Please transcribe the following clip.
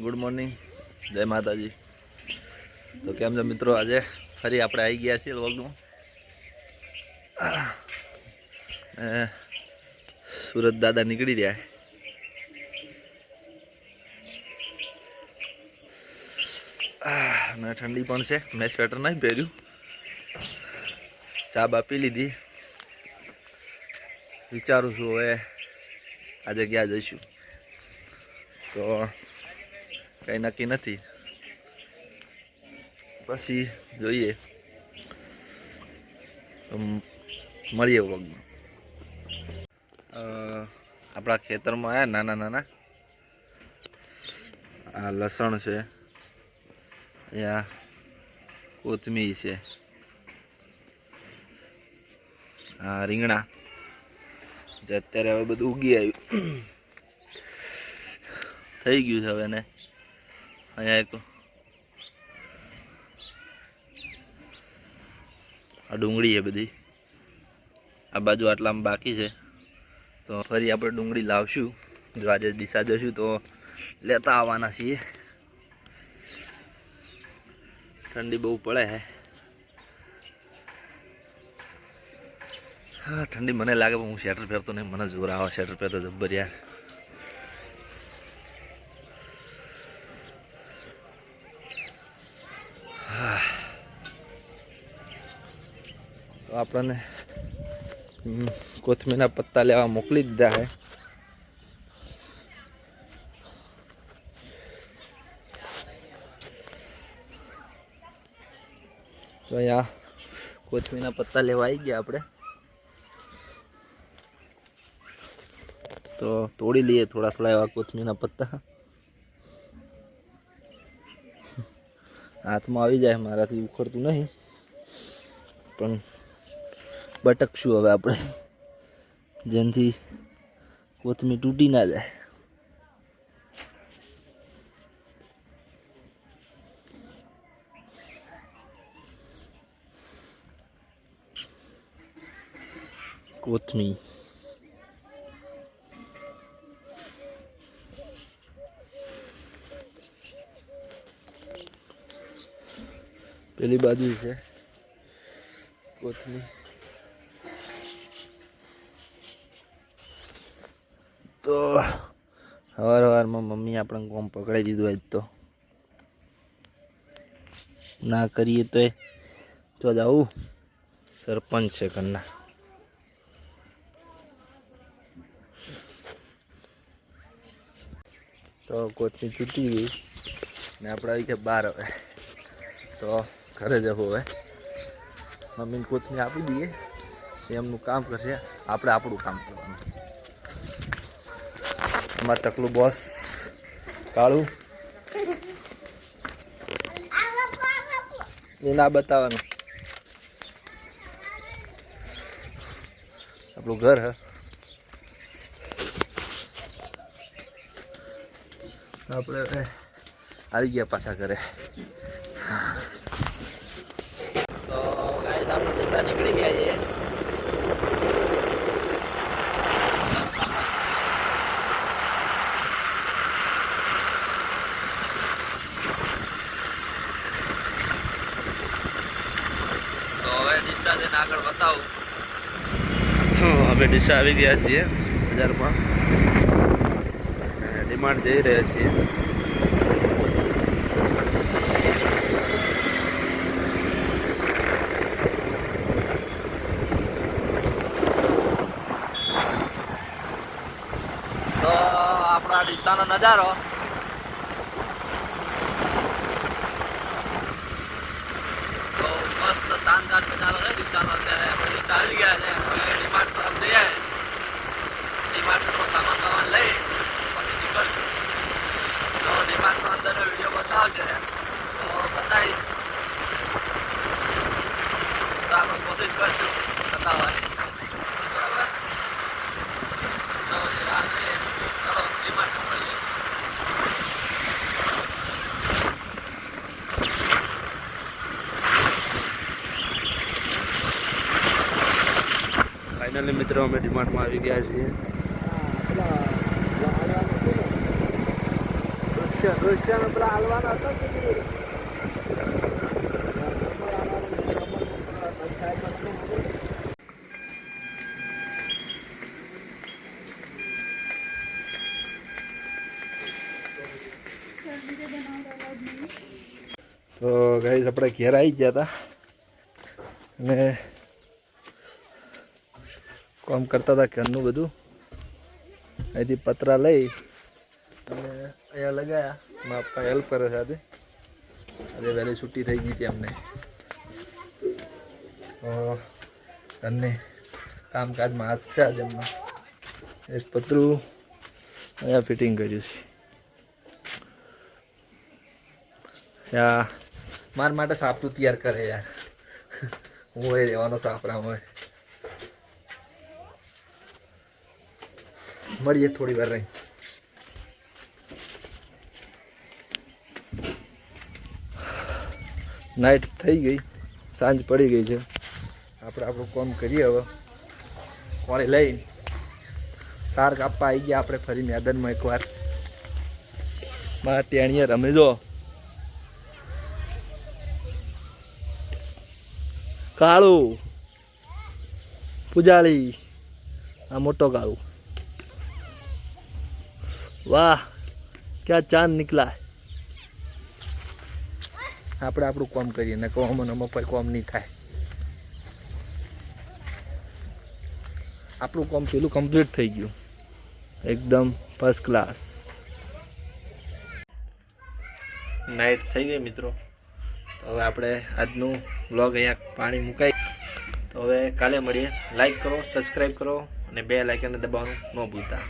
Good morning જય માતાજી. તો કેમ છે મિત્રો? આજે ફરી આપણે આવી ગયા છીએ અ, સુરત દાદા નીકળી રહ્યા ને ઠંડી પણ છે. મેં સ્વેટર નહીં પહેર્યું. ચા બા પી લીધી. વિચારું છું હવે આજે ક્યાં જઈશું. તો કંઈ નક્કી નથી. પછી જોઈએ. મળીએ વગમાં આપણા ખેતરમાં આવ્યા નાના નાના. આ લસણ છે. અહીંયા કોથમીર છે. આ રીંગણા. જે અત્યારે હવે બધું ઉગી આવ્યું. થઈ ગયું છે હવે ને. અહીંયા એક આ ડુંગળી છે બધી. આ બાજુ આટલામાં બાકી છે. તો ફરી આપણે ડુંગળી લાવશું. જો આજે દિશા જશું તો લેતા આવવાના છીએ. ઠંડી બહુ પડે છે હા, ઠંડી મને લાગે પણ હું સ્વેટર પહેરતો નહીં. મને જોર આવે સ્વેટર પહેરતો જબ્બર યાર તો આપણને કોથમીરના પત્તા લેવા મોકલી દીધા છે. તો અહીંયા કોથમીરના પત્તા લેવા આવી ગયા આપણે. તો તોડી લઈએ થોડા થોડા એવા કોથમીરના પત્તા. હાથમાં આવી જાય, મારાથી ઉખડતું નહીં. પણ બટકશું હવે આપણે. જેનાથી કોથમીર તૂટી ના જાય. કોથમીર. પેલી બાજુ છે. કોથમીર. તો સવાર સવારમાં મમ્મી આપણે કોમ પકડાઈ દીધું આજ તો. ના કરીએ તો તો જાવું સરપંચ છે ઘરના. તો કોચની તૂટી ગઈ. ને આપણે આવી ગયા બહાર હવે. તો ઘરે જવું હવે. મમ્મીને કોચની આપી દઈએ. એમનું કામ કરશે. આપણે આપણું કામ કરવાનું. અમાર ટકલું બોસ કાળું એ ના બતાવવાનું આપણું ઘર હે આપણે હવે આવી ગયા પાછા ઘરે તો ગાઈસ આપણે પૈસા નીકળી ગયા છીએ તો હવે ડીસા જઈને આગળ બતાવું. અમે ડીસા આવી ગયા છીએ બજારમાં. ડિમાન્ડ જઈ રહ્યા છીએ. તો આપણા ડીસાનો નજારો તો મસ્ત શાનદાર નજારો છે ડીસાનો અત્યારે આપણે ડીસા આવી ગયા છે હવે ડીમાર્ટ તરફ જઈએ ડીમાર્ટનો સામાન વામાન લઈ પછી નીકળશું તો ડીમાર્ટનો અંદરનો વીડિયો બતાવશે તો બતાવીશ તો આપણે કોશિશ કરશું બતાવવાની બરાબર તો જે રાત છે ચલો ડીમાર્ટમાં મળીએ ફાઇનલી મિત્રો, અમે ડિમાન્ડમાં આવી ગયા છીએ? તો ગાઈસ આપણે ઘેર આવી ગયા હતા અને કામ કરતા હતા ઘરનું બધું. અહીંથી પતરા લઈ અને અહીંયા લગાયા. મારા પપ્પા હેલ્પ કરે છે આજે. આજે વહેલી છુટ્ટી થઈ ગઈ હતી અમને. ઘરની કામકાજમાં હાથ છે આજે એમનો. એક પતરું અહીંયા ફિટિંગ કર્યું છે. યા, મારા માટે સાપતું તૈયાર કરે યાર. હું એ રહેવાનો સાપરામાં મળીએ થોડી વાર રહી. નાઇટ થઈ ગઈ. સાંજ પડી ગઈ છે. આપણે આપણું કામ કરીએ હવે. કોણે લઈ. સાર કાપવા આવી ગયા આપણે ફરી મેદાનમાં એકવાર. મારા ટેણીએ રમે જો કાળું. પૂજાળી આ મોટો કાળું. વાહ ક્યાં ચાંદ નીકળા આપણે આપણું કોમ કરીએ ને કોમ અને મફત કોમ નહીં થાય. આપણું કોમ પેલું કમ્પ્લીટ થઈ ગયું. એકદમ ફર્સ્ટ ક્લાસ નાઇટ થઈ ગઈ મિત્રો. હવે આપણે આજનું વ્લોગ અહીંયા પાણી મુકાઈ. તો હવે કાલે મળીએ. લાઈક કરો સબસ્ક્રાઈબ કરો અને બે લાઇકને દબાવવાનું ન ભૂલતા.